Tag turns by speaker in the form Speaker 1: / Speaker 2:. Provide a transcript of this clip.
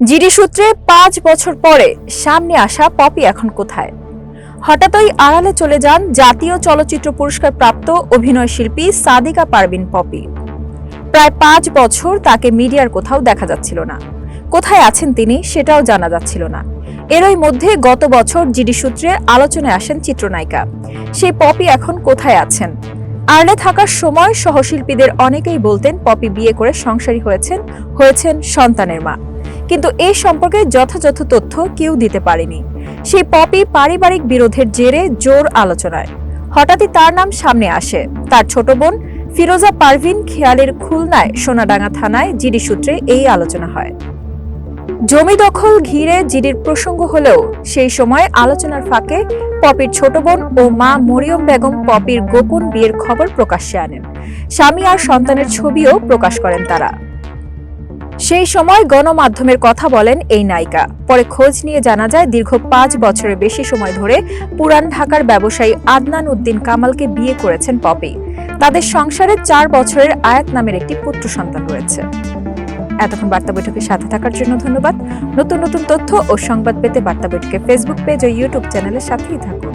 Speaker 1: GD সূত্রে পাঁচ বছর পরে সামনে আসা পপি এখন কোথায়? হঠাৎই আড়ালে চলে যান জাতীয় চলচ্চিত্র পুরস্কার প্রাপ্ত অভিনয় শিল্পী সাদিকা পারভিন পপি। প্রায় পাঁচ বছর তাকে মিডিয়ার কোথাও দেখা যাচ্ছিল না। কোথায় আছেন তিনি সেটাও জানা যাচ্ছিল না। এরই মধ্যে গত বছর জিডি সূত্রে আলোচনায় আসেন চিত্রনায়িকা। সেই পপি এখন কোথায় আছেন? আর্লে থাকার সময় সহশিল্পীদের অনেকেই বলতেন পপি বিয়ে করে সংসারী হয়েছেন হয়েছেন সন্তানের মা। কিন্তু এই সম্পর্কে যথাযথ তথ্য কেউ দিতে পারেনি। সেই পপি পারিবারিক বিরোধের জেরে জোর আলোচনায়। হঠাৎই তার নাম সামনে আসে। তার ছোট বোন ফিরোজা পারভিন খেয়ালের খুলনায় সোনাডাঙ্গা থানায় জিডি সূত্রে এই আলোচনা হয়। জমি দখল ঘিরে জিডির প্রসঙ্গ হলেও সেই সময় আলোচনার ফাঁকে পপির ছোট বোন ও মা মরিয়ম বেগম পপির গোপন বিয়ের খবর প্রকাশ্যে আনেন। স্বামী আর সন্তানের ছবিও প্রকাশ করেন তারা। সেই সময় গণমাধ্যমের কথা বলেন এই নায়িকা। পরে খোঁজ নিয়ে জানা যায়, দীর্ঘ পাঁচ বছরের বেশি সময় ধরে পুরান ঢাকার ব্যবসায়ী আদনান উদ্দিন কামালকে বিয়ে করেছেন পপি। তাদের সংসারে চার বছরের আয়াত নামের একটি পুত্র সন্তান রয়েছে। এতক্ষণ বার্তা বৈঠকের সাথে থাকার জন্য ধন্যবাদ। নতুন নতুন তথ্য ও সংবাদ পেতে বার্তা বৈঠকের ফেসবুক পেজ ও ইউটিউব চ্যানেলের সাথেই থাকুন।